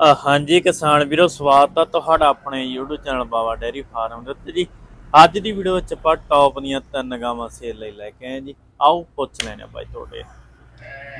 ਹਾਂਜੀ ਕਿਸਾਨ ਵੀਰੋ ਸਵਾਗਤ ਆ ਤੁਹਾਡਾ ਆਪਣੇ YouTube channel Baba dairy farm ਦੇ ਉੱਤੇ ਜੀ। ਅੱਜ ਦੀ ਵੀਡੀਓ ਵਿੱਚ ਆਪਾਂ ਟੌਪ ਦੀਆਂ ਤਿੰਨ ਗਾਵਾਂ ਸੇਲ ਲਈ ਲੈ ਕੇ ਆਏ ਜੀ। ਆਓ ਪੁੱਛ ਲੈਣੇ ਆ ਬਾਈ ਤੁਹਾਡੇ।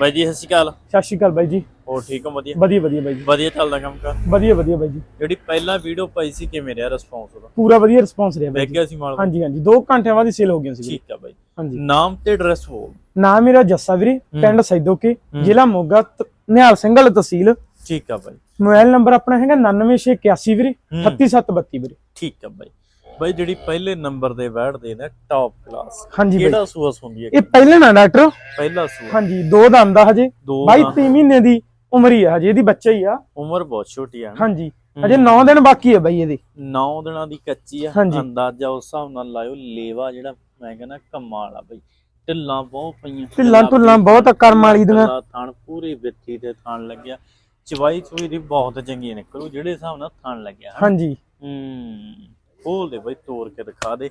ਬਾਈ ਜੀ ਸਤਿ ਸ਼੍ਰੀ ਅਕਾਲ। ਸਤਿ ਸ਼੍ਰੀ ਅਕਾਲ ਬਾਈ ਜੀ। ਹੋਰ ਠੀਕ ਹੋ ਵਧੀਆ? ਵਧੀਆ ਵਧੀਆ ਬਾਈ ਜੀ। ਵਧੀਆ ਚੱਲਦਾ ਕੰਮ ਕਰ? ਵਧੀਆ ਵਧੀਆ ਬਾਈ ਜੀ। ਜਿਹੜੀ ਪਹਿਲਾਂ ਵੀਡੀਓ ਪਾਈ ਸੀ ਕਿਵੇਂ ਰਿਹਾ ਰਿਸਪੌਂਸ ਉਹਦਾ? ਪੂਰਾ ਵਧੀਆ ਰਿਸਪੌਂਸ ਰਿਹਾ ਬਾਈ ਜੀ। ਸੀ ਮਾਲ ਹਾਂਜੀ ਹਾਂਜੀ। 2 ਘੰਟਿਆਂ ਬਾਅਦ ਹੀ ਸੇਲ ਹੋ ਗਈਆਂ ਸੀ ਠੀਕ ਆ ਬਾਈ। ਹਾਂਜੀ। ਨਾਮ ਤੇ ਐਡਰੈਸ ਹੋ ਨਾਮ ਮੇਰਾ ਜੱਸਾ ਵੀਰੇ ਪਿੰਡ ਸੈਦੋਕੇ ਜ਼ਿਲ੍ਹਾ ਮੋਗਾ ਨਿਹਾਲ ਸਿੰਘ ਵਾਲੀ ਤਹਿਸੀਲ। ਠੀਕ ਆ ਬਾਈ। ਮੋਬਾਈਲ ਨੰਬਰ ਆਪਣਾ ਹੈਗਾ 99681 ਵੀਰੇ ਹੂੰ। 38732 ਵੀਰੇ। ਠੀਕ ਆ ਬਾਈ। ਬਾਈ ਜਿਹੜੀ ਪਹਿਲੇ ਨੰਬਰ ਦੇ ਬੈਠਦੇ ਨੇ ਟੌਪ ਕਲਾਸ ਹਾਂਜੀ ਕਿਹੜਾ ਸੂਆ ਹੁੰਦੀ ਹੈ ਇਹ ਪਹਿਲੇ ਨਾ ਡਾਕਟਰ? ਪਹਿਲਾ ਸੂਆ। ਹਾਂਜੀ ਦੋ ਦੰਦ ਆ ਹਜੇ। ਦੋ ਬਾਈ ਦਾ। 3 ਮਹੀਨੇ ਦੀ ਉਮਰ ਹੀ ਆ ਹਜੇ ਇਹਦੀ ਬੱਚਾ ਹੀ ਆ। ਉਮਰ ਬਹੁਤ ਛੋਟੀ ਆ ਹਾਂਜੀ ਹਜੇ 9 ਦਿਨ ਬਾਕੀ ਆ ਬਾਈ ਇਹਦੇ। 9 ਦਿਨਾਂ ਦੀ ਕੱਚੀ ਆ। ਅੰਦਾਜ਼ਾ ਉਸ ਹਿਸਾਬ ਨਾਲ ਲਾਇਓ ਲੇਵਾ ਜਿਹੜਾ ਮੈਂ ਕਹਿੰਦਾ ਕਮਾਲ ਆ ਬਈ। ਢਿੱਲਾਂ ਬਹੁਤ ਪਈਆਂ। ਢਿੱਲਾਂ ਢੁੱਲਾਂ ਬਹੁਤ ਕਰਮ ਵਾਲੀ ਦੀਆਂ। ਥਣ ਪੂਰੀ ਵਿੱਥੀ ਤੇ ਥਣ ਲੱਗਿਆ। ਚਵਾਈ ਚੁਈ ਦੀ ਬਹੁਤ ਚੰਗੀ ਨਿਕਲੂ ਜਿਹੜੇ ਹਿਸਾਬ ਨਾਲ ਥਣ ਲੱਗਿਆ। ਹਾਂਜੀ। ਹੂੰ ਖੋਲ ਦੇ ਬਈ ਤੋੜ ਕੇ ਦਿਖਾ ਦੇ।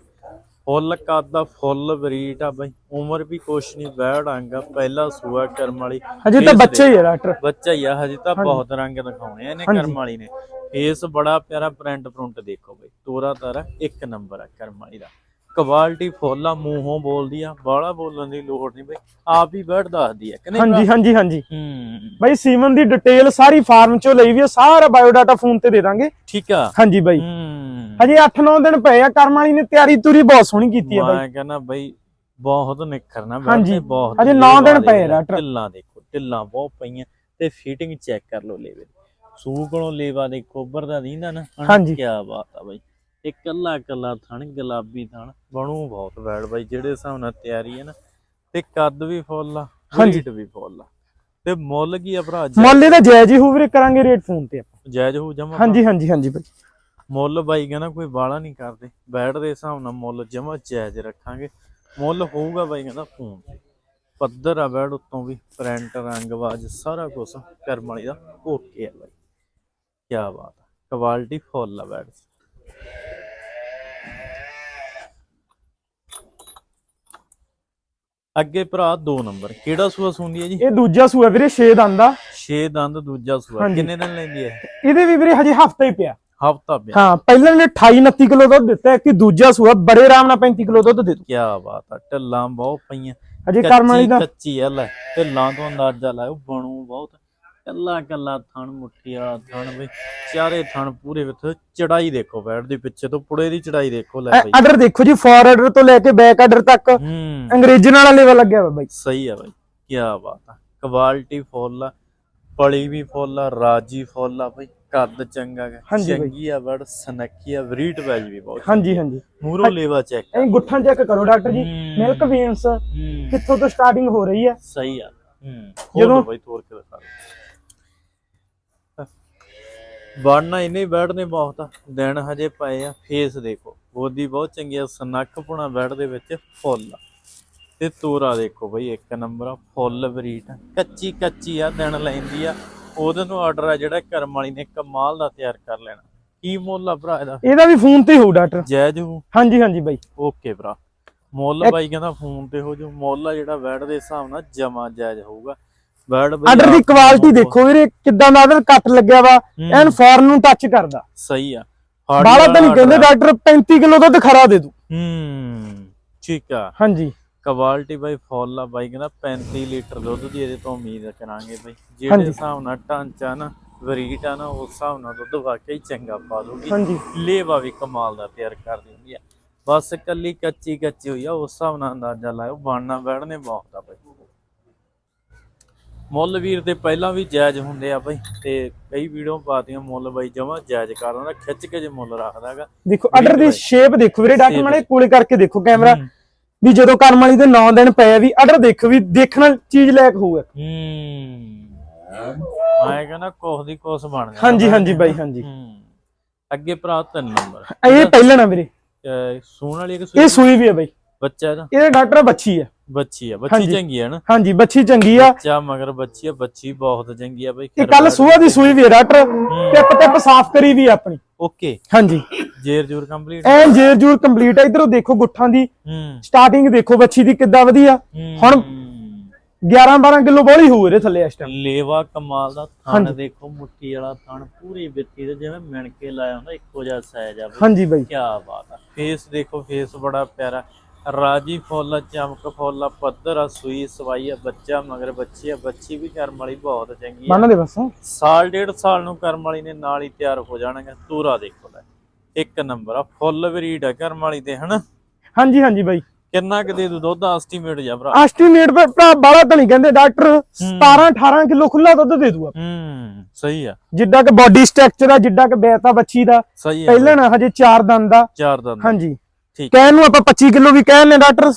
ਫੁੱਲ ਕੱਦ ਦਾ ਫੁੱਲ ਬਰੀਟ ਆ ਬਈ ਉਮਰ ਵੀ ਕੁਛ ਨਹੀਂ ਬੈੜ ਆਂਗਾ ਪਹਿਲਾ ਸੂਆ ਕਰਮ ਵਾਲੀ। ਹਜੇ ਤਾਂ ਬੱਚਾ ਹੀ ਆ ਡਾਕਟਰ। ਬੱਚਾ ਹੀ ਆ ਹਜੇ ਤਾਂ ਬਹੁਤ ਰੰਗ ਦਿਖਾਉਣੇ ਆ ਇਹਨੇ। ਕਰਮ ਵਾਲੀ ਨੇ। ਫੇਸ ਬੜਾ ਪਿਆਰਾ ਪ੍ਰਿੰਟ ਪ੍ਰਿੰਟ ਦੇਖੋ ਬਈ ਤੋਰਾ ਤਾਰਾ ਇੱਕ ਨੰਬਰ ਆ ਕਰਮ ਵਾਲੀ ਦਾ। ਕੁਆਲਿਟੀ ਫੁੱਲ ਆ ਮੂੰਹੋਂ ਬੋਲਦੀ ਆ ਬਾਹਲਾ ਬੋਲਣ ਦੀ ਲੋੜ ਨਹੀਂ ਬਈ ਆਪ ਹੀ ਬੈਠ ਦੱਸਦੀ ਆ ਕਿ ਨਹੀਂ ਹਾਂਜੀ ਹਾਂਜੀ ਹਾਂਜੀ। ਹੂੰ। ਬਾਈ ਸੀਮਨ ਦੀ ਡਿਟੇਲ ਸਾਰੀ ਫਾਰਮ ਚੋਂ ਲਈ ਵੀ ਆ ਸਾਰਾ ਬਾਇਓਡਾਟਾ ਫੋਨ ਤੇ ਦੇ ਦਾਂਗੇ। ਠੀਕ ਆ। ਹਾਂਜੀ ਬਾਈ। ਹਜੇ 8-9 ਦਿਨ ਪਏ ਆ ਕਰਮ ਵਾਲੀ ਨੇ ਤਿਆਰੀ ਤੁਰੀ ਬਹੁਤ ਸੋਹਣੀ ਕੀਤੀ ਆ ਬਾਈ। ਮੈਂ ਕਹਿੰਦਾ ਬਈ ਬਹੁਤ ਨਿਖਰਨਾ ਹਾਂਜੀ, ਬੈਠੇ ਬਹੁਤ ਅਜੇ ਨੌ ਦਿਨ ਲੇਵਾ ਪਏ ਡਾਕਟਰ। ਢਿੱਲਾਂ ਦੇਖੋ ਢਿੱਲਾਂ ਬਹੁਤ ਪਈਆਂ ਤੇ ਫਿਟਿੰਗ ਚੈੱਕ ਕਰ ਲਓ ਲੇਵੇ। ਦੀ। ਸੂ ਕੋਲੋਂ ਲੇਵਾ ਦੇ ਕੋਬਰ ਦਾ ਦੀਂਦਾ ਨਾ ਹਾਂਜੀ। ਕੀ ਬਾਤ ਆ ਬਾਈ। ਇਹ ਕੱਲਾ ਕੱਲਾ ਥਣ ਗੁਲਾਬੀ ਥਣ ਬਣੂ ਬਹੁਤ ਵੈੜ ਬਾਈ ਜਿਹੜੇ ਹਿਸਾਬ ਨਾਲ ਤਿਆਰੀ ਹੈ ਨਾ ਤੇ ਕੱਦ ਵੀ ਫੁੱਲ ਆ ਹਾਂਜੀ। weight ਵੀ ਫੁੱਲ ਆ। ਤੇ ਮੁੱਲ ਕੀ ਆ ਭਰਾ? ਜੀ ਮੁੱਲ ਇਹਦਾ ਜਾਇਜ਼ ਹੀ ਹੋਊ ਵੀਰੇ ਕਰਾਂਗੇ ਰੇਟ ਫੋਨ ਤੇ ਆਪਾਂ। ਜਾਇਜ਼ ਹੋ ਜਮਾ ਹਾਂਜੀ ਹਾਂਜੀ ਹਾਂਜੀ ਬਾਈ। ਮੁੱਲ ਬਾਈ ਕਹਿੰਦਾ ਕੋਈ ਬਾਲਾ ਨਹੀਂ ਕਰਦੇ। ਬੈਠ ਦੇ ਹਿਸਾਬ ਨਾਲ ਮੁੱਲ ਜਮਾ ਜਾਇਜ਼ ਰੱਖਾਂਗੇ। ਮੁੱਲ ਹੋਊਗਾ ਬਾਈ ਕਹਿੰਦਾ ਫੋਨ ਤੇ। ਪੱਧਰ ਆ ਬੈਠ ਉੱਤੋਂ ਵੀ ਪ੍ਰਿੰਟ ਰੰਗਵਾਜ ਸਾਰਾ ਕੁਝ ਕਰਮ ਵਾਲੀ ਦਾ ਓਕੇ ਆ ਬਾਈ। ਕੀ ਬਾਤ ਆ। ਕੁਆਲਿਟੀ ਫੁੱਲ ਆ ਬੈਠ ਅੱਗੇ ਭਰਾ 2 ਨੰਬਰ। ਕਿਹੜਾ ਸੂਆ ਸੁੰਦੀ ਹੈ ਜੀ? ਇਹ ਦੂਜਾ ਸੂਆ ਵੀਰੇ 6 ਦੰਦ ਆ। 6 ਦੰਦ ਦੂਜਾ ਸੂਆ। ਹਾਂਜੀ। ਕਿੰਨੇ ਦਿਨ ਲੈਂਦੀ ਹੈ? ਇਹਦੇ ਵੀ ਵੀਰੇ ਹਜੇ ਹਫਤਾ ਹੀ ਪਿਆ। ਹਫਤਾ ਪਿਆ। ਹਾਂ ਪਹਿਲਾਂ ਨੇ 28 29 ਕਿਲੋ ਦੁੱਧ ਦਿੱਤਾ ਹੈ ਕਿ ਦੂਜਾ ਸੂਆ ਬੜੇ ਆਰਾਮ ਨਾਲ 35 ਕਿਲੋ ਦੁੱਧ ਦੇ ਦੂ ਕੀ ਬਾਤ ਆ ਢੱਲਾਂ ਬਹੁਤ ਪਈਆਂ। ਹਜੇ ਕਰਮ ਵਾਲੀ ਦਾ ਕੱਚੀ ਆ ਲੈ। ਢਿੱਲਾਂ ਤੋਂ ਅੰਦਾਜ਼ਾ ਲਾਓ ਬਣੂ ਬਹੁਤ। ਕੱਲਾ ਕੱਲਾ ਥਣ ਮੁੱਠੀ ਵਾਲਾ ਥਣ ਵੀ ਚਾਰੇ ਥਣ ਪੂਰੇ ਵਿੱਚ ਚੜਾਈ ਦੇਖੋ ਬੈਠ ਦੇ ਪਿੱਛੇ ਤੋਂ ਪੁੜੇ ਦੀ ਚੜਾਈ ਦੇਖੋ ਲੈ ਬਈ। ਆਰਡਰ ਦੇਖੋ ਜੀ ਫੋਰ ਆਰਡਰ ਤੋਂ ਲੈ ਕੇ ਬੈਕ ਆਰਡਰ ਤੱਕ। ਹੂੰ। ਅੰਗਰੇਜ਼ੀ ਵਾਲਾ ਲੈਵਲ ਲੱਗਿਆ ਵਾ ਬਾਈ। ਸਹੀ ਆ ਬਾਈ ਕੀ ਬਾਤ ਆ। ਕੁਆਲਿਟੀ ਫੁੱਲ ਆ ਪਲੀ ਵੀ ਫੁੱਲ ਆ ਰਾਜੀ ਫੁੱਲ ਆ ਬਾਈ ਕੱਦ ਚੰਗਾ ਬਾਈ। ਚੰਗੀ ਆ ਬੜ ਸਨੱਖੀ ਆ ਵਰੀਟ ਵੈਜ ਵੀ ਬਹੁਤ ਹਾਂਜੀ ਹਾਂਜੀ। ਮੂਰੋ ਲੇਵਾ ਚੈੱਕ ਇਹ ਗੁੱਠਾਂ ਚੈੱਕ ਕਰੋ ਡਾਕਟਰ ਜੀ। ਹੂੰ। ਮਿਲਕ ਵੀਨਸ ਹੂੰ। ਕਿੱਥੋਂ ਤੋਂ ਸਟਾਰਟਿੰਗ ਹੋ ਰਹੀ ਹੈ ਸਹੀ ਆ। ਹੂੰ। ਜਦੋਂ- ਜਦੋਂ ਬਾਈ ਤੋਰ ਕੇ ਦਿਖਾ ਵੜਨਾ ਇੰਨੇ ਬੈਠਦੇ ਬਹੁਤ ਆ। ਦਿਨ ਹਜੇ ਪਏ ਆ। ਫੇਸ ਦੇਖੋ। ਬੋਦੀ ਬਹੁਤ ਚੰਗੀ ਆ। ਸਨੱਖ ਪੁਣਾ ਬੈਠ ਦੇ ਵਿੱਚ ਫੁੱਲ ਤੇ ਤੋਰਾ ਦੇਖੋ ਬਈ ਇੱਕ ਨੰਬਰ ਆ। ਫੁੱਲ ਬਰੀਟ ਕੱਚੀ ਕੱਚੀ ਆ ਦਿਨ ਲੈਂਦੀ ਆ। ਉਹਦੇ ਨੂੰ ਆਰਡਰ ਆ ਜਿਹੜਾ ਕਰਮ ਵਾਲੀ ਨੇ ਕਮਾਲ ਦਾ ਤਿਆਰ ਕਰ ਲੈਣਾ। ਕੀ ਮੁੱਲ ਆ ਭਰਾ ਇਹਦਾ? ਇਹਦਾ ਵੀ ਫੋਨ ਤੇ ਹੋਊ ਡਾਕਟਰ। ਜਾਇਜ਼ ਹੋਊ? ਹਾਂਜੀ ਹਾਂਜੀ ਬਾਈ। ਓਕੇ ਭਰਾ। ਮੁੱਲ ਬਾਈ ਕਹਿੰਦਾ ਫੋਨ ਤੇ ਹੋ ਜੋ ਮੁੱਲ ਆ ਜਿਹੜਾ ਬੈਡ ਦੇ ਹਿਸਾਬ ਨਾਲ ਜਮਾ ਜਾਇਜ਼ ਹੋਊਗਾ। ਬਈ ਆਰਡਰ ਦੀ ਕੁਆਲਿਟੀ ਦੇਖੋ। ਵੀਰੇ ਕਿੱਦਾਂ ਦਾ ਆਰਡਰ ਕੱਟ ਲੱਗਿਆ ਵਾ। ਐਨ ਫੌਰਨ ਨੂੰ ਟੱਚ ਕਰਦਾ। ਸਹੀ ਆ। ਬਾਲਾ ਤਾਂ ਨਹੀਂ ਕਹਿੰਦੇ ਡਾਕਟਰ 35 ਕਿਲੋ ਦੁੱਧ ਖਰਾ ਦੇ ਦੂ। ਹੂੰ ਠੀਕ ਆ। ਹਾਂਜੀ। ਕੁਆਲਿਟੀ ਬਾਈ ਫੁੱਲ ਬਾਈ ਕਹਿੰਦਾ 35 ਲੀਟਰ ਦੁੱਧ ਦੀ ਇਹਦੇ ਤੋਂ ਉਮੀਦ ਕਰਾਂਗੇ ਬਾਈ। ਜਿਹੜੇ। ਹਿਸਾਬ ਨਾਲ ਢਾਂਚਾ ਨਾ ਵਰੀਟ ਆ ਨਾ ਉਸ ਹਿਸਾਬ ਨਾਲ ਦੁੱਧ ਵਾਕਈ ਚੰਗਾ ਪਾ ਦੂਗੀ ਹਾਂਜੀ। ਲੇਵਾ ਵੀ ਕਮਾਲ ਦਾ ਤਿਆਰ ਕਰ ਦਿੰਦੀ ਆ। ਬਸ ਕੱਲੀ ਕੱਚੀ ਕੱਚੀ ਹੋਈ ਆ ਉਸ ਹਿਸਾਬ ਨਾਲ ਅੰਦਾਜ਼ਾ ਲਾਇਓ ਬਾਣਾ ਬੈਠਨੇ ਬਹੁਤ ਆ ਬਾਈ। ਮੁੱਲ ਵੀਰ ਦੇ ਪਹਿਲਾਂ ਵੀ ਜਾਇਜ਼ ਹੁੰਦੇ ਆ ਬਾਈ ਤੇ ਕਈ ਵੀਡੀਓ ਪਾਤੀਆਂ ਮੁੱਲ ਬਾਈ ਜਮਾ ਜਾਇਜ਼ ਕਰਦਾ ਖਿੱਚ ਕੇ ਜੇ ਮੁੱਲ ਰੱਖਦਾਗਾ ਦੇਖੋ ਆਰਡਰ ਦੀ ਸ਼ੇਪ ਦੇਖੋ ਵੀਰੇ ਡਾਕਟਰ ਮਾੜੇ ਕੋਲੇ ਕਰਕੇ ਦੇਖੋ ਕੈਮਰਾ। ਵੀ ਜਦੋਂ ਕਰਮ ਵਾਲੀ ਦੇ 9 ਦਿਨ ਪਏ ਵੀ ਆਰਡਰ ਦੇਖੋ ਵੀ ਦੇਖਣ ਚੀਜ਼ ਲਾਇਕ ਹੋਊਗਾ। ਹੂੰ। ਮੈਂ ਕਹਿੰਦਾ ਕੋਸ ਦੀ ਕੋਸ ਬਣ ਗਿਆ ਹਾਂਜੀ ਹਾਂਜੀ ਬਾਈ ਹਾਂਜੀ। ਅੱਗੇ ਭਰਾ ਤਿੰਨ ਨੰਬਰ। ਇਹ ਪਹਿਲਾਂ ਨਾ ਵੀਰੇ। ਸੂਣ ਵਾਲੀ ਇੱਕ ਇਹ ਸੂਈ। ਸੂਈ ਵੀ ਹੈ ਬਾਈ। ਬੱਚਾ ਇਹਦਾ। ਇਹਦਾ ਡਾਕਟਰ ਬੱਚੀ ਹੈ ਬੱਚੀ ਆ ਬੱਚੀ ਹਾਂਜੀ। ਚੰਗੀ ਆ ਨਾ। ਹਾਂਜੀ ਬੱਚੀ ਚੰਗੀ ਆ। ਬੱਚਾ ਮਗਰ ਬੱਚੀ ਆ ਬੱਚੀ ਬਹੁਤ ਚੰਗੀ ਆ ਬਈ ਇਹ ਕੱਲ ਸੂਆ ਦੀ ਸੂਈ ਵੀ ਡਾਕਟਰ। ਟਿਪ ਟਿਪ ਸਾਫ਼ ਕਰੀ ਵੀ ਆ ਆਪਣੀ। ਓਕੇ। ਹਾਂਜੀ। ਜੇਰ ਜੂਰ ਕੰਪਲੀਟ? ਐਨ ਜੇਰ ਜੂਰ ਕੰਪਲੀਟ ਹੈ ਇਧਰੋਂ ਦੇਖੋ ਗੁੱਠਾਂ ਦੀ। ਹੂੰ। ਸਟਾਰਟਿੰਗ ਦੇਖੋ ਬੱਚੀ ਦੀ ਕਿੱਦਾਂ ਵਧੀਆ। ਹੁਣ- ਹੂੰ। 11 12 ਕਿਲੋ ਬੋਲੀ ਹੋਊ ਇਹਦੇ ਥੱਲੇ ਇਸ ਟਾਈਮ ਲੇਵਾ ਕਮਾਲ ਦਾ ਥਣ ਹਾਂਜੀ। ਦੇਖੋ ਮੁੱਠੀ ਵਾਲਾ ਥਣ ਪੂਰੀ ਬਿੱਤੀ ਦੇ ਜਿਵੇਂ ਮਿਣ ਕੇ ਲਾਇਆ ਹੁੰਦਾ ਇੱਕੋ ਜਿਹਾ ਸਾਈਜ਼ ਆ ਬਈ। ਹਾਂਜੀ ਬਾਈ। ਕੀ ਬਾਤ ਆ। ਫੇਸ ਦੇਖੋ ਫੇਸ ਬੜਾ ਪਿਆਰਾ। ਰਾਜੀ ਫੁੱਲ ਚਮਕ ਫੁੱਲ ਪੱਧਰ ਆ ਸੂਈ ਸਵਾਈ ਆ ਬੱਚਾ ਮਗਰ ਬੱਚੀ ਆ ਬੱਚੀ ਵੀ ਕਰਮ ਵਾਲੀ ਬਹੁਤ ਚੰਗੀ ਆ। ਬੰਨ ਦੇ ਬਸ। ਸਾਲ ਡੇਢ ਸਾਲ ਨੂੰ ਕਰਮ ਵਾਲੀ ਨੇ ਨਾਲ ਹੀ ਤਿਆਰ ਹੋ ਜਾਣਗੇ ਤੂਰਾ ਦੇਖੋ ਲੈ। ਇੱਕ ਨੰਬਰ ਆ ਫੁੱਲ ਬਰੀਡ ਆ ਕਰਮ ਵਾਲੀ ਤੇ ਹਨਾ? ਹਾਂਜੀ ਹਾਂਜੀ ਬਾਈ। ਕਿੰਨਾ ਕੁ ਦੇ ਦੂ ਦੁੱਧ? ਐਸਟੀਮੇਟ ਜਾ ਭਰਾ। ਐਸਟੀਮੇਟ ਪਰ ਭਰਾ ਬਾਲਾ ਤਾਂ ਨਹੀਂ ਕਹਿੰਦੇ ਡਾਕਟਰ 17 18 ਕਿਲੋ ਖੁੱਲਾ ਦੁੱਧ ਦੇ ਦੂਗਾ ਹੂੰ ਸਹੀ ਆ। ਜਿੱਡਾ ਕਿ ਬਾਡੀ ਸਟਰਕਚਰ ਆ ਜਿੱਡਾ ਕਿ ਬੈਤਾ ਬੱਚੀ ਦਾ। ਸਹੀ ਆ। ਪਹਿਲਾਂ ਨਾ ਹਜੇ 4 ਦੰਦ ਦਾ ਚਾਰ ਦੰਦ। ਹਾਂਜੀ। ਕਹਿਣ ਨੂੰ ਆਪਾਂ 25 ਕਿਲੋ ਵੀ ਕਹਿਣ ਨੇ ਡਾਕਟਰ।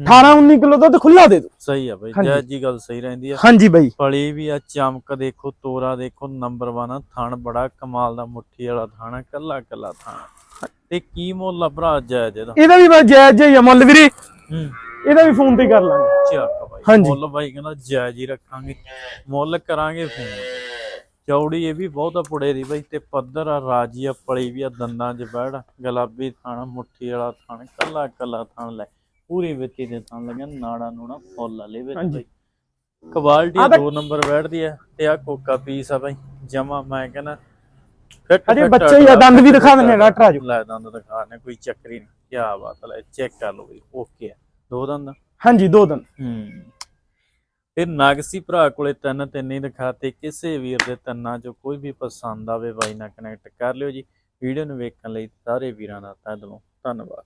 18 19 ਕਿਲੋ ਦੁੱਧ ਖੁੱਲਾ ਦੇ ਦੂ ਸਹੀ ਆ ਬਈ ਹਾਂਜੀ। ਜੈ ਜੀ ਗੱਲ ਸਹੀ ਰਹਿੰਦੀ ਆ। ਹਾਂਜੀ ਬਾਈ। ਫਲੀ ਵੀ ਆ ਚਮਕ ਦੇਖੋ ਤੋਰਾ ਦੇਖੋ ਨੰਬਰ 1 ਆ ਥਣ ਬੜਾ ਕਮਾਲ ਦਾ ਮੁੱਠੀ ਵਾਲਾ ਥਣ ਕੱਲਾ ਕੱਲਾ ਥਣ ਤੇ ਕੀ ਮੁੱਲ ਆ ਭਰਾ ਜਾਇਜ਼ ਇਹਦਾ ਇਹਦਾ ਵੀ ਹੀ ਆ ਮੁੱਲ ਵੀਰੇ। ਹੂੰ। ਇਹਦਾ ਵੀ ਫੋਨ ਤੇ ਕਰ ਲਾਂਗੇ। ਚੱਕ ਬਾਈ ਹਾਂਜੀ। ਮੁੱਲ ਬਾਈ ਕਹਿੰਦਾ ਜਾਇਜ਼ ਹੀ ਰੱਖਾਂਗੇ। ਮੁੱਲ ਕਰਾਂਗੇ ਫੋਨ। ਚੌੜੀ ਇਹ ਵੀ ਬਹੁਤਾ ਪੁੜੇ ਦੀ ਬਾਈ ਤੇ ਪੱਧਰ ਆ ਰਾਜੀ ਆ ਪਲੀ ਵੀ ਆ ਦੰਦਾਂ 'ਚ ਬੈੜ ਗੁਲਾਬੀ ਥਣ ਮੁੱਠੀ ਵਾਲਾ ਥਣ ਕੱਲਾ ਕੱਲਾ ਥਣ ਲੈ ਪੂਰੀ ਵਿੱਤੀ ਦੇ ਥਣ ਲੱਗਿਆ ਨਾੜਾ ਨੂੜਾ ਫੁੱਲ ਵਾਲੇ ਵਿੱਚ। ਬਾਈ। ਕੁਆਲਿਟੀ ਆਹ ਤਾਂ- ਦੋ ਨੰਬਰ ਬੈਠਦੀ ਆ ਤੇ ਆ ਕੋਕਾ ਪੀਸ ਆ ਬਾਈ ਜਮਾ ਮੈਂ ਕਹਿੰਦਾ ਫਿੱਟ ਬੱਚੇ ਹੀ ਆ, ਦੰਦ ਵੀ ਦਿਖਾ ਦਿੰਦੇ ਆ ਡਾਕਟਰ ਆਜੋ। ਲੈ ਦੰਦ ਦਿਖਾ ਨੇ ਕੋਈ ਚੱਕਰੀ ਨਹੀਂ ਕੀ ਬਾਤ ਲੈ ਚੈੱਕ ਕਰ ਲਓ ਬਈ ਓਕੇ ਆ। ਦੋ ਦੰਦ ਹਾਂਜੀ ਦੋ ਦਿਨ ਹੂੰ। ਇਹ ਨਾਗਸੀ ਭਰਾ ਕੋਲੇ ਤਿੰਨ ਤਿੰਨ ਹੀ ਦਿਖਾਤੇ, ਕਿਸੇ ਵੀਰ ਦੇ ਤਿੰਨਾਂ ਚੋਂ ਕੋਈ ਵੀ ਪਸੰਦ ਆਵੇ, ਬਾਈ ਨਾਲ ਕਨੈਕਟ ਕਰ ਲਿਓ ਜੀ। ਵੀਡੀਓ ਨੂੰ ਵੇਖਣ ਲਈ ਸਾਰੇ ਵੀਰਾਂ ਦਾ ਤਹਿ ਦਿਲੋਂ ਧੰਨਵਾਦ।